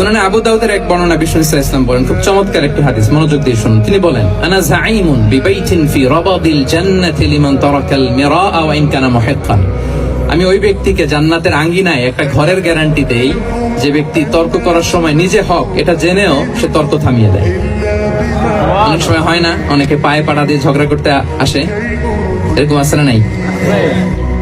সুনানে আবু দাউদের এক বর্ণনা বিষ্ণু ইসা ইসলাম বলেন, খুব চমৎকার একটি হাদিস, মনোযোগ দিয়ে শুনুন। তিনি বলেন, আনা জাঈমুন বিবাইতিন ফি রাবাদিল জান্নাতি লিমান তারাকাল মিরাআ ওয়া ইন কানা মুহিক্কান। আমি ওই ব্যক্তিকে জান্নাতের আঙ্গিনায় একটা ঘরের গ্যারান্টি দেই, যে ব্যক্তি তর্ক করার সময় নিজে হক, এটা জেনেও সে তর্ক থামিয়ে দেয়। অনেক সময় হয় না, অনেকে পায়ে পাড়া দিয়ে ঝগড়া করতে আসে। এরকম না নাই?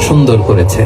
সুন্দর করেছে।